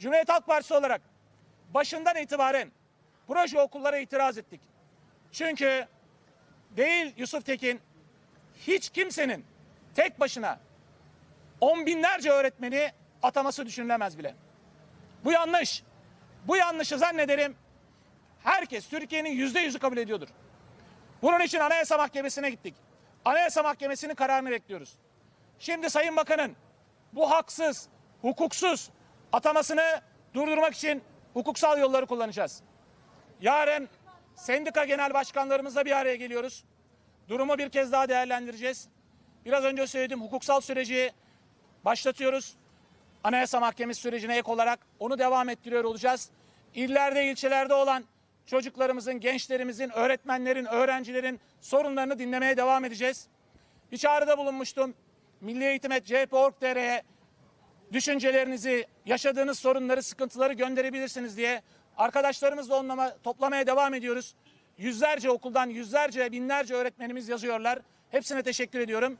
Cumhuriyet Halk Partisi olarak başından itibaren proje okullara itiraz ettik. Çünkü değil Yusuf Tekin hiç kimsenin tek başına on binlerce öğretmeni ataması düşünülemez bile. Bu yanlış. Bu yanlışı zannederim herkes Türkiye'nin yüzde yüzü kabul ediyordur. Bunun için Anayasa Mahkemesi'ne gittik. Anayasa Mahkemesi'nin kararını bekliyoruz. Şimdi Sayın Bakan'ın bu haksız, hukuksuz atamasını durdurmak için hukuksal yolları kullanacağız. Yarın sendika genel başkanlarımızla bir araya geliyoruz. Durumu bir kez daha değerlendireceğiz. Biraz önce söylediğim hukuksal süreci başlatıyoruz. Anayasa Mahkemesi sürecine ek olarak onu devam ettiriyor olacağız. İllerde, ilçelerde olan çocuklarımızın, gençlerimizin, öğretmenlerin, öğrencilerin sorunlarını dinlemeye devam edeceğiz. Bir çağrıda bulunmuştum. Milli Eğitim CHP.org.tr'ye düşüncelerinizi, yaşadığınız sorunları, sıkıntıları gönderebilirsiniz diye arkadaşlarımızla onlama, toplamaya devam ediyoruz. Yüzlerce okuldan yüzlerce, binlerce öğretmenimiz yazıyorlar. Hepsine teşekkür ediyorum.